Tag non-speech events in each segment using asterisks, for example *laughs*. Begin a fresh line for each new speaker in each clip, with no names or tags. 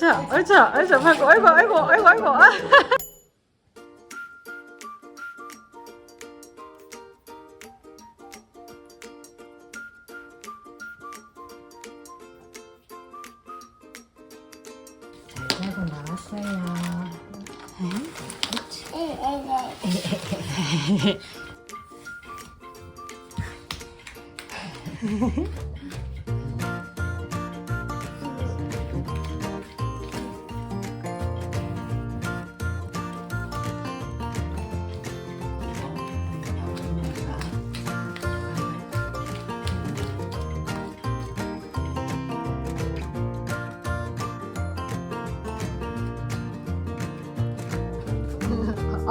옳죠, 옳죠, 옳죠. 아이고, 아이고, 아이고, 아이고, 아이고. 아.
하고 나왔어요.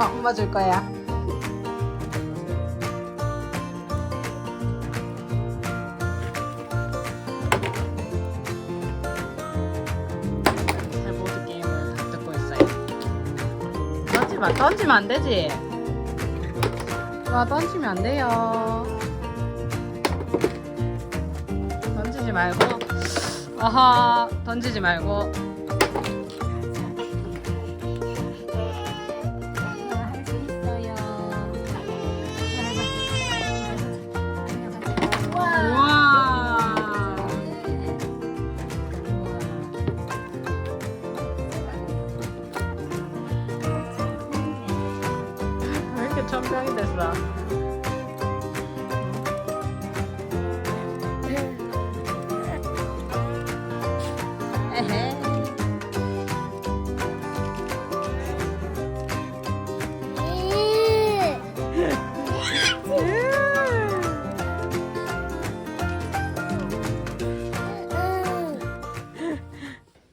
어, 엄마 줄 거야. 제 보드 게임을 다 듣고 있어요. 던지 마, 던지면 안 되지. 와, 던지면 안 돼요. 던지지 말고. 아하, 던지지 말고. 천명이 됐어? 에헤.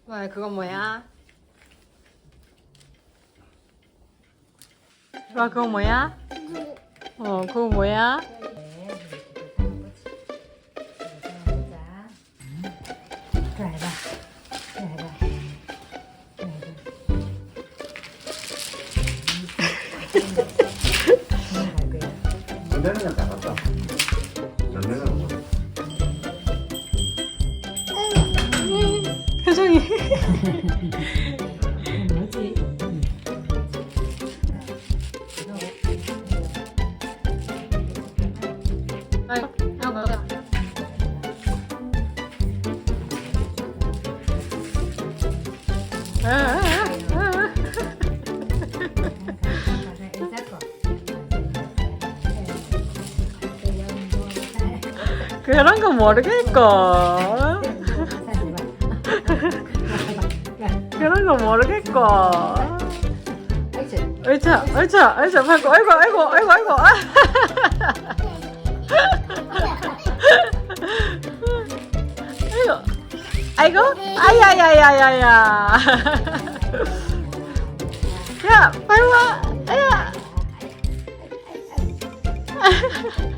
와, 그건 뭐야? 와, 그건 뭐야? 어, 그거 뭐야?
자,
갔다. 뭐?
표정이. *laughs* 그런 거 모르겠고. 그런 거 모르겠고. 옳죠, 옳죠. 아이고, 아이고, 아이고, 아이고, 아이고. *laughs* 아. 아이고, 아야야야야야. 야, 빨리 와, 아야. *laughs*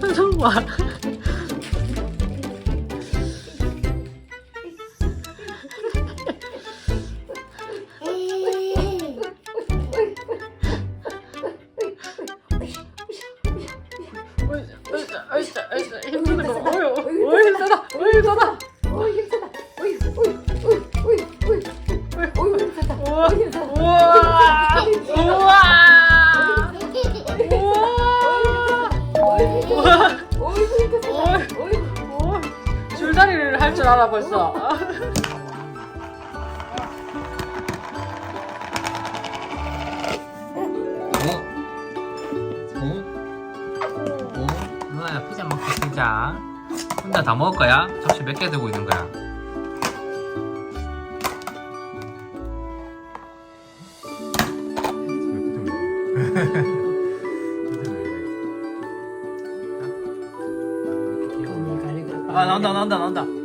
표정 알아 벌써.
누나야 피자 먹자 피자 혼자 다 먹을 거야? 접시 몇 개 들고 있는 거야? *laughs* 아 나온다 나온다 나온다